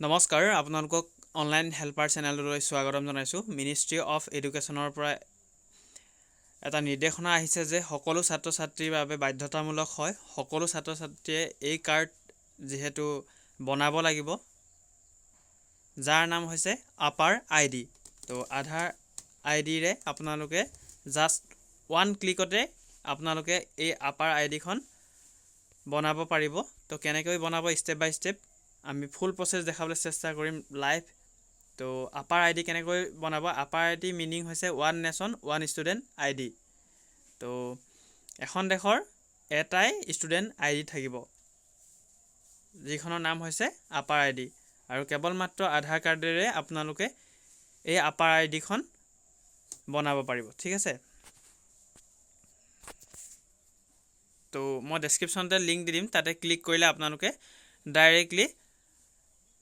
নমস্কাৰ আপোনালোকক online helper চেনেললৈ স্বাগতম জনাইছোঁ। মিনিষ্ট্ৰি অফ এডুকেশ্যনৰ পৰা এটা নিৰ্দেশনা আহিছে যে সকলো ছাত্ৰ ছাত্ৰীৰ বাবে বাধ্যতামূলক হয়। সকলো ছাত্ৰ ছাত্ৰীয়ে এই কাৰ্ড যিহেতু বনাব লাগিব যাৰ নাম হৈছে আপাৰ আই ডি তো আধাৰ আই ডিৰে আপোনালোকে জাষ্ট ওৱান ক্লিকতে আপোনালোকে এই আপাৰ আই ডিখন বনাব পাৰিব। তো কেনেকৈ বনাব ষ্টেপ বাই ষ্টেপ আমি ফুল প্ৰচেছ দেখাবলৈ চেষ্টা কৰিম লাইভ তো আপাৰ আই ডি কেনেকৈ বনাব? আপাৰ আই ডি মিনিং হৈছে one nation one student I D তো এখন দেশৰ এটাই ষ্টুডেণ্ট আই ডি থাকিব, যিখনৰ নাম হৈছে আপাৰ আই ডি আৰু কেৱল মাত্ৰ আধাৰ কাৰ্ডেৰে আপোনালোকে এই আপাৰ আই ডিখন বনাব পাৰিব, ঠিক আছে? তো মই ডেছক্ৰিপশ্যনতে লিংক দি দিম, তাতে ক্লিক কৰিলে আপোনালোকে ডাইৰেক্টলি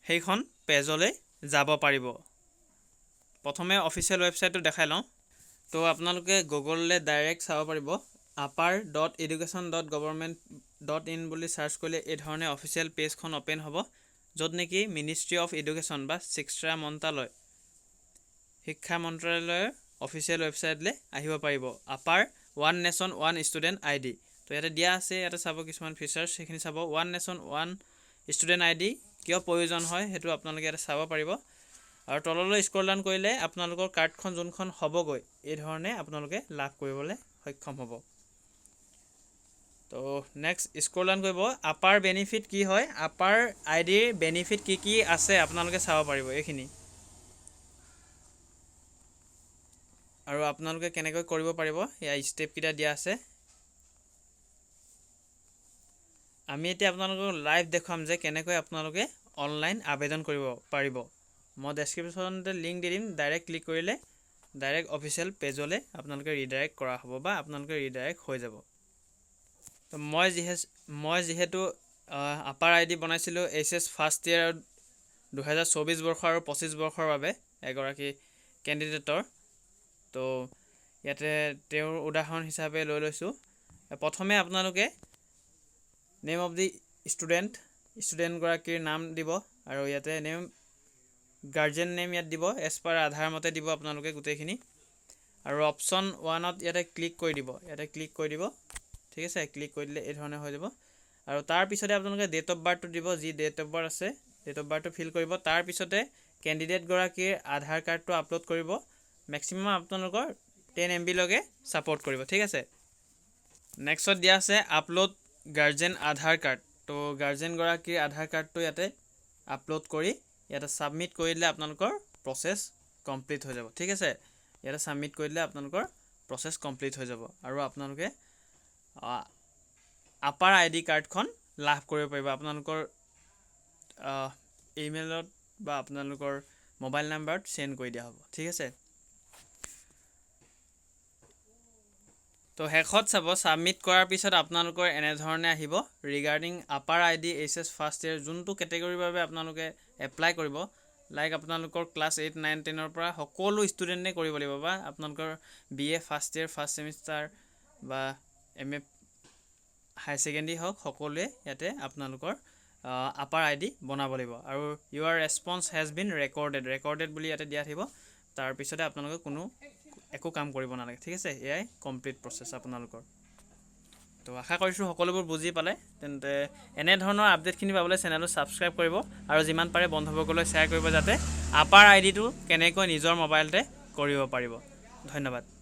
সেইখন পেজলৈ যাব পাৰিব। প্ৰথমে অফিচিয়েল ৱেবছাইটটো দেখাই লওঁ। তো আপোনালোকে গুগললৈ ডাইৰেক্ট চাব পাৰিব। APAAR dot education dot government dot in বুলি চাৰ্চ কৰিলে এই ধৰণে অফিচিয়েল পেজখন অ'পেন হ'ব য'ত নেকি মিনিষ্ট্ৰি অফ এডুকেশ্যন বা শিক্ষা মন্ত্ৰালয় শিক্ষা মন্ত্ৰালয়ৰ অফিচিয়েল ৱেবছাইটলৈ আহিব পাৰিব। APAAR one nation one student I D তো ইয়াতে দিয়া আছে ইয়াতে চাব কিছুমান ফিচাৰ্ছ সেইখিনি চাব। One nation one student I D কিয় প্ৰয়োজন হয় সেইটো আপোনালোকে ইয়াতে চাব পাৰিব। আৰু তললৈ স্ক্ৰল ডাউন কৰিলে আপোনালোকৰ কাৰ্ডখন যোনখন হ'বগৈ এই ধৰণে আপোনালোকে লাভ কৰিবলৈ সক্ষম হ'ব। তো নেক্সট স্ক্ৰল ডাউন কৰিব আপাৰ বেনিফিট কি হয়? আপাৰ আই ডিৰ বেনিফিট কি কি আছে আপোনালোকে চাব পাৰিব এইখিনি। আৰু আপোনালোকে কেনেকৈ কৰিব পাৰিব এয়া ষ্টেপকেইটা দিয়া আছে। আমি এতিয়া আপোনালোকক লাইভ দেখুৱাম যে কেনেকৈ আপোনালোকে অনলাইন আবেদন কৰিব পাৰিব। মই ডেছক্ৰিপশ্যনতে লিংক দি দিম। ডাইৰেক্ট ক্লিক কৰিলে ডাইৰেক্ট অফিচিয়েল পেজলৈ আপোনালোকে ৰিডাইৰেক্ট কৰা হ'ব বা আপোনালোকে ৰিডাইৰেক্ট হৈ যাব। তো মই যিহে, মই যিহেতু আপাৰ আই ডি বনাইছিলোঁ এইচ এছ ফাৰ্ষ্ট ইয়েৰ দুহেজাৰ চৌবিছ বৰ্ষ আৰু পঁচিছ বৰ্ষৰ বাবে এগৰাকী কেণ্ডিডেটৰ তো ইয়াতে তেওঁৰ উদাহৰণ হিচাপে লৈ লৈছোঁ। প্ৰথমে আপোনালোকে নেম অফ দি ষ্টুডেণ্ট, ষ্টুডেণ্টগৰাকীৰ নাম দিব আৰু ইয়াতে নেম, গাৰ্জেন নেম ইয়াত দিব এজ পাৰ আধাৰ মতে দিব আপোনালোকে গোটেইখিনি। আৰু অপশ্যন ওৱানত ইয়াতে ক্লিক কৰি দিব, ইয়াতে ক্লিক কৰি দিব। ঠিক আছে ক্লিক কৰি দিলে এই ধৰণে হৈ যাব। আৰু তাৰপিছতে আপোনালোকে ডেট অফ বাৰ্থটো দিব, যি ডেট অফ বাৰ্থ আছে ডেট অফ বাৰ্থটো ফিল কৰিব। তাৰপিছতে কেণ্ডিডেটগৰাকীৰ আধাৰ কাৰ্ডটো আপলোড কৰিব। মেক্সিমাম আপোনালোকৰ টেন এম বিলৈকে ছাপৰ্ট কৰিব, ঠিক আছে? নেক্সটত দিয়া আছে আপলোড গাৰ্জেন আধাৰ কাৰ্ড তো গাৰ্জেনগৰাকীৰ আধাৰ কাৰ্ডটো ইয়াতে আপলোড কৰি ইয়াতে ছাবমিট কৰি দিলে আপোনালোকৰ প্ৰচেছ কমপ্লিট হৈ যাব। ঠিক আছে? ইয়াতে ছাবমিট কৰি দিলে আপোনালোকৰ প্ৰচেছ কমপ্লিট হৈ যাব আৰু আপোনালোকে আপাৰ আই ডি কাৰ্ডখন লাভ কৰিব পাৰিব। আপোনালোকৰ ইমেইলত বা আপোনালোকৰ মোবাইল নাম্বাৰত চেণ্ড কৰি দিয়া হ'ব। ঠিক আছে? তো শেষত চাব ছাবমিট কৰাৰ পিছত আপোনালোকৰ এনেধৰণে আহিব। Regarding APAAR I D H S first year যোনটো কেটেগৰীৰ বাবে আপোনালোকে এপ্লাই কৰিব লাইক আপোনালোকৰ ক্লাছ এইট নাইন টেনৰ পৰা সকলো ষ্টুডেণ্টে কৰিব লাগিব বা আপোনালোকৰ B A first year first semester বা এম এ হাই ছেকেণ্ডেৰী হওক সকলোৱে ইয়াতে আপোনালোকৰ আপাৰ আই ডি বনাব লাগিব। আৰু your response has been recorded recorded বুলি ইয়াতে দিয়া থাকিব। তাৰপিছতে আপোনালোকে কোনো একো কাম কৰিব নালাগে ঠিক আছে? এয়াই কমপ্লিট প্ৰচেছ আপোনালোকৰ। তো আশা কৰিছোঁ সকলোবোৰ বুজি পালে। তেন্তে এনেধৰণৰ আপডেটখিনি পাবলৈ চেনেলটো ছাবস্ক্ৰাইব কৰিব আৰু যিমান পাৰে বন্ধুবৰ্গলৈ শ্বেয়াৰ কৰিব যাতে আপাৰ আই ডিটো কেনেকৈ নিজৰ মোবাইলতে কৰিব পাৰিব। ধন্যবাদ।